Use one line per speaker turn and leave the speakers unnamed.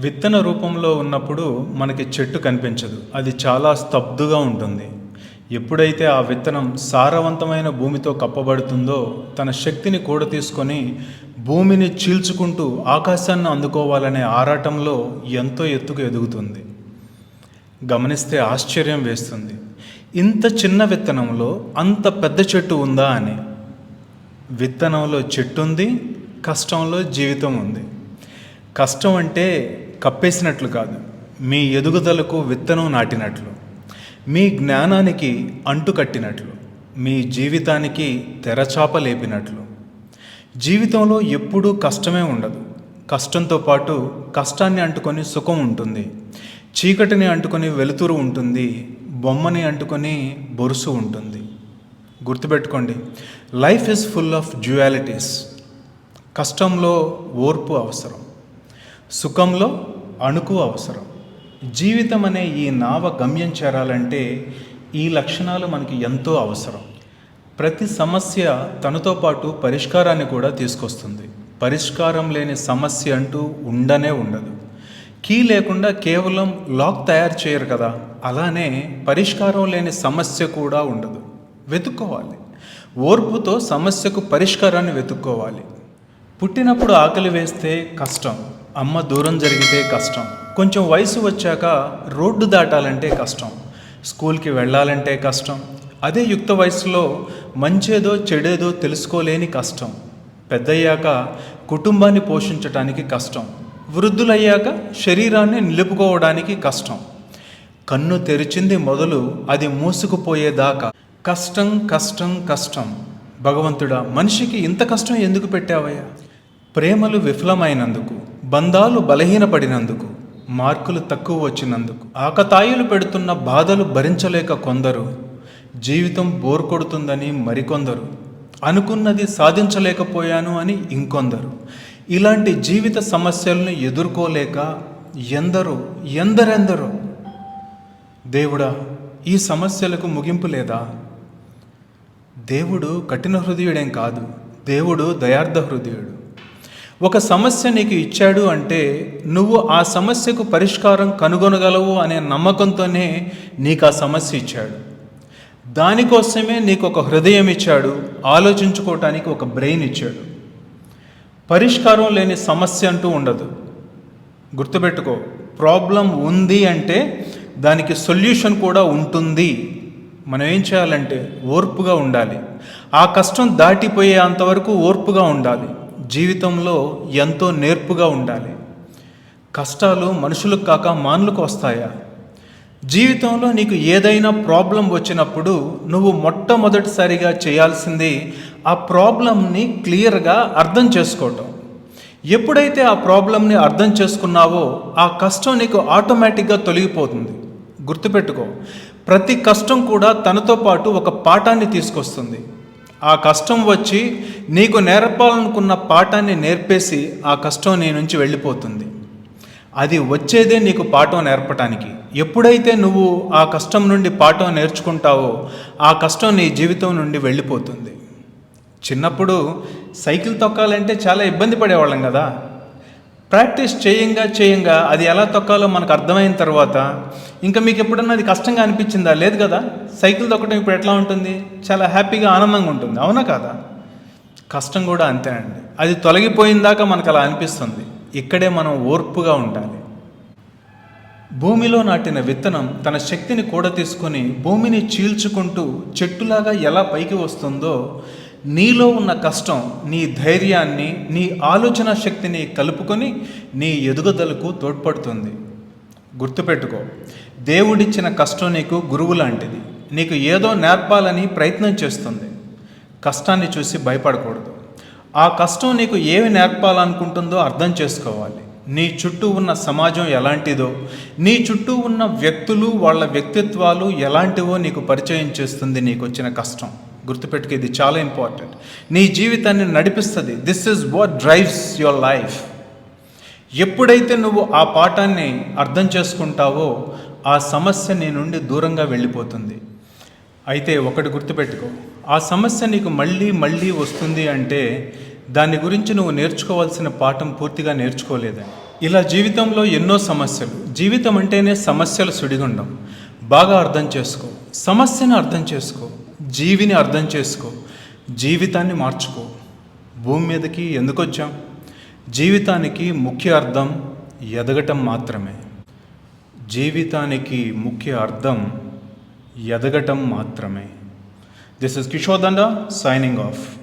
విత్తన రూపంలో ఉన్నప్పుడు మనకి చెట్టు కనిపించదు. అది చాలా స్తబ్దుగా ఉంటుంది. ఎప్పుడైతే ఆ విత్తనం సారవంతమైన భూమితో కప్పబడుతుందో తన శక్తిని కూడా తీసుకొని భూమిని చీల్చుకుంటూ ఆకాశాన్ని అందుకోవాలనే ఆరాటంలో ఎంతో ఎత్తుకు ఎదుగుతుంది. గమనిస్తే ఆశ్చర్యం వేస్తుంది. ఇంత చిన్న విత్తనంలో అంత పెద్ద చెట్టు ఉందా అని. విత్తనంలో చెట్టు ఉంది కష్టంలో జీవితం ఉంది. కష్టం అంటే కప్పేసినట్లు కాదు. మీ ఎదుగుదలకు విత్తనం నాటినట్లు. మీ జ్ఞానానికి అంటు కట్టినట్లు. మీ జీవితానికి తెరచాప లేపినట్లు. జీవితంలో ఎప్పుడూ కష్టమే ఉండదు. కష్టంతో పాటు కష్టాన్ని అంటుకొని సుఖం ఉంటుంది. చీకటిని అంటుకొని వెలుతురు ఉంటుంది. బొమ్మని అంటుకొని బొరుసు ఉంటుంది. గుర్తుపెట్టుకోండి life is full of dualities కష్టంలో ఓర్పు అవసరం. సుఖంలో అణుకు అవసరం. జీవితం అనే ఈ నావ గమ్యం చేరాలంటే ఈ లక్షణాలు మనకి ఎంతో అవసరం. ప్రతి సమస్య తనతో పాటు పరిష్కారాన్ని కూడా తీసుకొస్తుంది. పరిష్కారం లేని సమస్య అంటూ ఉండనే ఉండదు. కీ లేకుండా కేవలం లాక్ తయారు చేయరు కదా అలానే పరిష్కారం లేని సమస్య కూడా ఉండదు. వెతుక్కోవాలి. ఓర్పుతో సమస్యకు పరిష్కారాన్ని వెతుక్కోవాలి. పుట్టినప్పుడు ఆకలి వేస్తే కష్టం. అమ్మ దూరం జరిగితే కష్టం. కొంచెం వయసు వచ్చాక రోడ్డు దాటాలంటే కష్టం. స్కూల్కి వెళ్ళాలంటే కష్టం. అదే యుక్త వయసులో మంచేదో చెడేదో తెలుసుకోలేని కష్టం. పెద్దయ్యాక కుటుంబాన్ని పోషించటానికి కష్టం. వృద్ధులయ్యాక శరీరాన్ని నిలుపుకోవడానికి కష్టం. కన్ను తెరిచింది మొదలు అది మూసుకుపోయేదాకా. కష్టం కష్టం కష్టం. భగవంతుడా మనిషికి ఇంత కష్టం ఎందుకు పెట్టావయ్యా? ప్రేమలు విఫలమైనందుకు. బంధాలు బలహీనపడినందుకు మార్కులు తక్కువ వచ్చినందుకు ఆకతాయిలు పెడుతున్న బాధలు భరించలేక కొందరు జీవితం బోర్ కొడుతుందని మరికొందరు అనుకున్నది సాధించలేకపోయాను అని ఇంకొందరు. ఇలాంటి జీవిత సమస్యలను ఎదుర్కోలేక ఎందరో ఎందరెందరో. దేవుడా ఈ సమస్యలకు ముగింపు లేదా? దేవుడు కఠిన హృదయుడేం కాదు. దేవుడు దయార్థ హృదయుడు. ఒక సమస్య నీకు ఇచ్చాడు అంటే నువ్వు ఆ సమస్యకు పరిష్కారం కనుగొనగలవు అనే నమ్మకంతోనే నీకు ఆ సమస్య ఇచ్చాడు. దానికోసమే నీకు ఒక హృదయం ఇచ్చాడు ఆలోచించుకోవటానికి ఒక బ్రెయిన్ ఇచ్చాడు. పరిష్కారం లేని సమస్య అంటూ ఉండదు. గుర్తుపెట్టుకో ప్రాబ్లం ఉంది అంటే దానికి సొల్యూషన్ కూడా ఉంటుంది. మనం ఏం చేయాలంటే ఓర్పుగా ఉండాలి. ఆ కష్టం దాటిపోయే అంతవరకు ఓర్పుగా ఉండాలి. జీవితంలో ఎంతో నేర్పుగా ఉండాలి. కష్టాలు మనుషులకు కాక మానులకు వస్తాయా? జీవితంలో నీకు ఏదైనా ప్రాబ్లం వచ్చినప్పుడు నువ్వు మొట్టమొదటిసారిగా చేయాల్సింది ఆ ప్రాబ్లంని క్లియర్గా అర్థం చేసుకోవటం. ఎప్పుడైతే ఆ ప్రాబ్లంని అర్థం చేసుకున్నావో ఆ కష్టం నీకు ఆటోమేటిక్గా తొలగిపోతుంది. గుర్తుపెట్టుకో ప్రతి కష్టం కూడా తనతో పాటు ఒక పాఠాన్ని తీసుకొస్తుంది. ఆ కష్టం వచ్చి నీకు నేర్పాలనుకున్న పాఠాన్ని నేర్పేసి ఆ కష్టం నీ నుంచి వెళ్ళిపోతుంది. అది వచ్చేదే నీకు పాఠం నేర్పటానికి. ఎప్పుడైతే నువ్వు ఆ కష్టం నుండి పాఠం నేర్చుకుంటావో ఆ కష్టం నీ జీవితం నుండి వెళ్ళిపోతుంది. చిన్నప్పుడు సైకిల్ తొక్కాలంటే చాలా ఇబ్బంది పడేవాళ్ళం కదా. ప్రాక్టీస్ చేయంగా చేయంగా అది ఎలా తొక్కాలో మనకు అర్థమైన తర్వాత ఇంకా మీకు ఎప్పుడన్నా అది కష్టంగా అనిపించిందా? లేదు కదా? సైకిల్ తొక్కడం ఇప్పుడు ఎట్లా ఉంటుంది? చాలా హ్యాపీగా ఆనందంగా ఉంటుంది. అవునా కదా? కష్టం కూడా అంతేనండి. అది తొలగిపోయిందాక మనకు అలా అనిపిస్తుంది. ఇక్కడే మనం ఓర్పుగా ఉండాలి. భూమిలో నాటిన విత్తనం తన శక్తిని కూడా తీసుకొని భూమిని చీల్చుకుంటూ చెట్టులాగా ఎలా పైకి వస్తుందో నీలో ఉన్న కష్టం నీ ధైర్యాన్ని నీ ఆలోచన శక్తిని కలుపుకొని నీ ఎదుగుదలకు తోడ్పడుతుంది. గుర్తుపెట్టుకో దేవుడిచ్చిన కష్టం నీకు గురువు లాంటిది నీకు ఏదో నేర్పాలని ప్రయత్నం చేస్తుంది. కష్టాన్ని చూసి భయపడకూడదు. ఆ కష్టం నీకు ఏమి నేర్పాలనుకుంటుందో అర్థం చేసుకోవాలి. నీ చుట్టూ ఉన్న సమాజం ఎలాంటిదో నీ చుట్టూ ఉన్న వ్యక్తులు వాళ్ళ వ్యక్తిత్వాలు ఎలాంటివో నీకు పరిచయం చేస్తుంది నీకు వచ్చిన కష్టం. గుర్తుపెట్టుకు ఇది చాలా ఇంపార్టెంట్. నీ జీవితాన్ని నడిపిస్తుంది. This is what drives your life ఎప్పుడైతే నువ్వు ఆ పాఠాన్ని అర్థం చేసుకుంటావో ఆ సమస్య నీ నుండి దూరంగా వెళ్ళిపోతుంది. అయితే ఒకటి గుర్తుపెట్టుకో. ఆ సమస్య నీకు మళ్ళీ మళ్ళీ వస్తుంది అంటే దాని గురించి నువ్వు నేర్చుకోవాల్సిన పాఠం పూర్తిగా నేర్చుకోలేదని ఇలా జీవితంలో ఎన్నో సమస్యలు. జీవితం అంటేనే సమస్యలు సుడిగుండం. బాగా అర్థం చేసుకో. సమస్యను అర్థం చేసుకో. జీవిని అర్థం చేసుకో జీవితాన్ని మార్చుకో. భూమి మీదకి ఎందుకు వచ్చాం జీవితానికి ముఖ్య అర్థం ఎదగటం మాత్రమే. జీవితానికి ముఖ్య అర్థం ఎదగటం మాత్రమే. దిస్ ఇస్ కిషోర్ దండ సైనింగ్ ఆఫ్